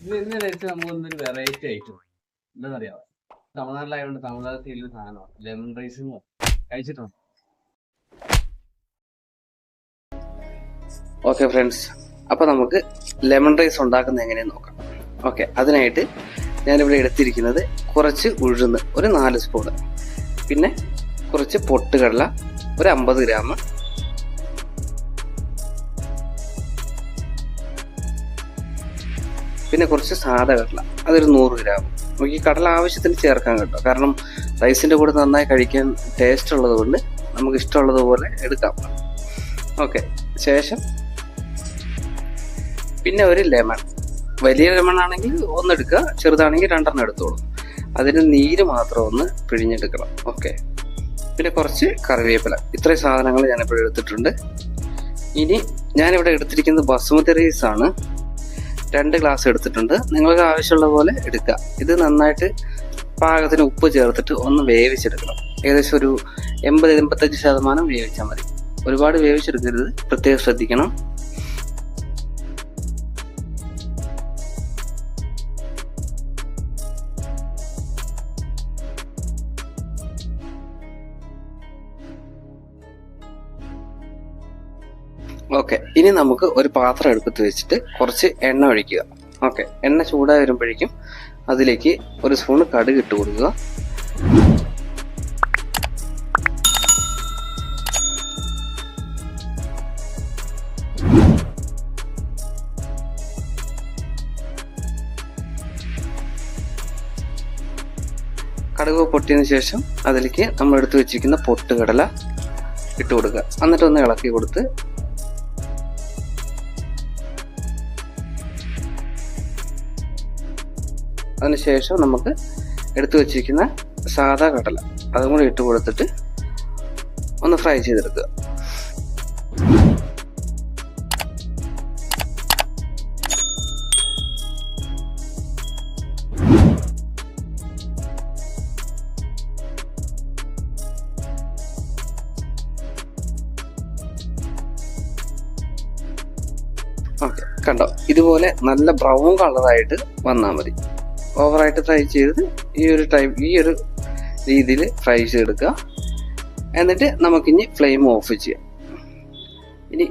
ഇന്ന് കഴിച്ച് നമുക്കൊന്നൊരു variety item എന്താണെന്നറിയാമോ തമിഴ്നാട്ടിലായതുകൊണ്ട് തമിഴ്നാട് സ്റ്റൈലിൽ സാധനമാണ് ലെമൺ റൈസ് കഴിച്ചിട്ടുണ്ട്? ഓക്കെ ഫ്രണ്ട്സ് അപ്പോൾ നമുക്ക് ലെമൺ റൈസ് ഉണ്ടാക്കുന്നത് എങ്ങനെയെന്ന് നോക്കാം. ഓക്കെ അതിനായിട്ട് ഞാനിവിടെ എടുത്തിരിക്കുന്നത് കുറച്ച് ഉഴുന്ന് ഒരു നാല് സ്പൂണ് പിന്നെ കുറച്ച് പൊട്ടുകടല ഒരു അമ്പത് ഗ്രാം പിന്നെ കുറച്ച് സാധാ കടല. അതൊരു നൂറ് ഗ്രാം. നമുക്ക് ഈ കടല ആവശ്യത്തിന് ചേർക്കാൻ കേട്ടോ. കാരണം റൈസിന്റെ കൂടെ നന്നായി കഴിക്കാൻ ടേസ്റ്റ് ഉള്ളത് കൊണ്ട് നമുക്ക് ഇഷ്ടമുള്ളതുപോലെ എടുക്കാം. ഓക്കെ ശേഷം പിന്നെ ഒരു ലെമൺ വലിയ ലെമൺ ആണെങ്കിൽ ഒന്നെടുക്കുക ചെറുതാണെങ്കിൽ രണ്ടെണ്ണം എടുത്തോളൂ. അതിന് നീര് മാത്രം ഒന്ന് പിഴിഞ്ഞെടുക്കണം. ഓക്കെ പിന്നെ കുറച്ച് കറിവേപ്പില. ഇത്രയും സാധനങ്ങൾ ഞാനിപ്പോൾ എടുത്തിട്ടുണ്ട്. ഇനി ഞാനിവിടെ എടുത്തിരിക്കുന്നത് ബസുമതി റൈസ് ആണ് രണ്ട് ഗ്ലാസ് എടുത്തിട്ടുണ്ട്. നിങ്ങൾക്ക് ആവശ്യമുള്ള പോലെ എടുക്കുക. ഇത് നന്നായിട്ട് പാകത്തിന് ഉപ്പ് ചേർത്തിട്ട് ഒന്ന് വേവിച്ചെടുക്കണം. ഏകദേശം ഒരു എൺപത് എൺപത്തഞ്ച് ശതമാനം വേവിച്ചാൽ മതി. ഒരുപാട് വേവിച്ചെടുക്കരുത്. പ്രത്യേകം ശ്രദ്ധിക്കണം. ഓക്കെ ഇനി നമുക്ക് ഒരു പാത്രം എടുത്ത് വെച്ചിട്ട് കുറച്ച് എണ്ണ ഒഴിക്കുക. ഓക്കെ എണ്ണ ചൂടായി വരുമ്പോഴേക്കും അതിലേക്ക് ഒരു സ്പൂൺ കടുക് ഇട്ട് കൊടുക്കുക. കടുക് പൊട്ടിയതിന് ശേഷം അതിലേക്ക് നമ്മൾ എടുത്തു വെച്ചിരിക്കുന്ന പൊട്ടുകടല ഇട്ട് കൊടുക്കുക. എന്നിട്ട് ഒന്ന് ഇളക്കി കൊടുത്ത് അതിനുശേഷം നമുക്ക് എടുത്തു വച്ചിരിക്കുന്ന സാധാ കടല. അതും കൂടി ഇട്ട് കൊടുത്തിട്ട് ഒന്ന് ഫ്രൈ ചെയ്തെടുക്കുക. ഓക്കെ കണ്ടോ? ഇതുപോലെ നല്ല ബ്രൗൺ കളറായിട്ട് വന്നാൽ മതി. ഓവറായിട്ട് ഫ്രൈ ചെയ്ത് ഈ ഒരു ടൈം ഈ ഒരു രീതിയിൽ ഫ്രൈ ചെയ്തെടുക്കുക. എന്നിട്ട് നമുക്കിനി ഫ്ലെയിം ഓഫ് ചെയ്യാം. ഇനി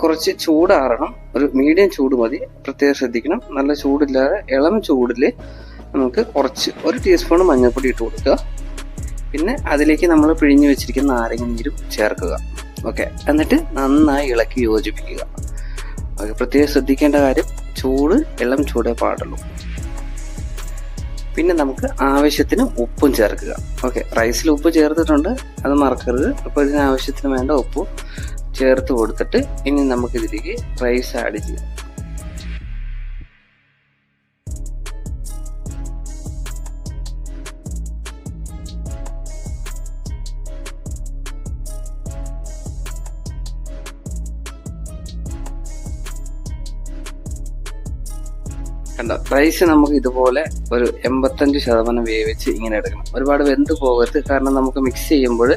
കുറച്ച് ചൂടാറണം ഒരു മീഡിയം ചൂട് മതി. പ്രത്യേകം ശ്രദ്ധിക്കണം. നല്ല ചൂടില്ലാതെ ഇളം ചൂടിൽ നമുക്ക് കുറച്ച് ഒരു ടീസ്പൂൺ മഞ്ഞൾപ്പൊടി ഇട്ട് കൊടുക്കുക. പിന്നെ അതിലേക്ക് നമ്മൾ പിഴിഞ്ഞു വെച്ചിരിക്കുന്ന നാരങ്ങ നീരും ചേർക്കുക. ഓക്കെ. എന്നിട്ട് നന്നായി ഇളക്കി യോജിപ്പിക്കുക. പ്രത്യേകം ശ്രദ്ധിക്കേണ്ട കാര്യം ചൂട് വെള്ളം ചൂടേ പാടുള്ളൂ. പിന്നെ നമുക്ക് ആവശ്യത്തിന് ഉപ്പും ചേർക്കുക. ഓക്കെ റൈസിൽ ഉപ്പ് ചേർത്തിട്ടുണ്ട് അത് മറക്കരുത്. അപ്പോൾ ഇതിന് ആവശ്യത്തിന് വേണ്ട ഉപ്പ് ചേർത്ത് കൊടുത്തിട്ട് ഇനി നമുക്കിതിലേക്ക് റൈസ് ആഡ് ചെയ്യാം. കണ്ടോ? റൈസ് നമുക്ക് ഇതുപോലെ ഒരു എൺപത്തഞ്ച് ശതമാനം വേവിച്ച് ഇങ്ങനെ എടുക്കണം. ഒരുപാട് വെന്ത് പോകരുത്. കാരണം നമുക്ക് മിക്സ് ചെയ്യുമ്പോൾ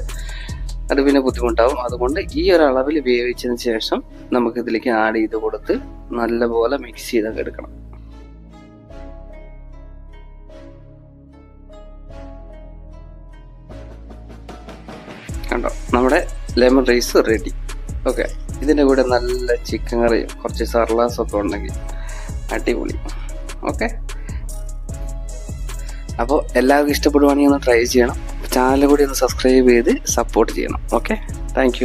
അത് പിന്നെ ബുദ്ധിമുട്ടാവും. അതുകൊണ്ട് ഈ ഒരു അളവിൽ വേവിച്ചതിന് ശേഷം നമുക്ക് ഇതിലേക്ക് ആഡ് ചെയ്ത് കൊടുത്ത് നല്ലപോലെ മിക്സ് ചെയ്തൊക്കെ എടുക്കണം. കണ്ടോ? നമ്മുടെ ലെമൺ റൈസ് റെഡി ഓക്കെ ഇതിന്റെ കൂടെ നല്ല ചിക്കൻ കറിയും കുറച്ച് സർലാസൊക്കെ ഉണ്ടെങ്കിൽ അടിപൊളി. ഓക്കെ. അപ്പോൾ എല്ലാവർക്കും ഇഷ്ടപ്പെടുവാണെങ്കിൽ ഒന്ന് ട്രൈ ചെയ്യണം. ചാനൽ കൂടി ഒന്ന് സബ്സ്ക്രൈബ് ചെയ്ത് സപ്പോർട്ട് ചെയ്യണം. ഓക്കെ. താങ്ക്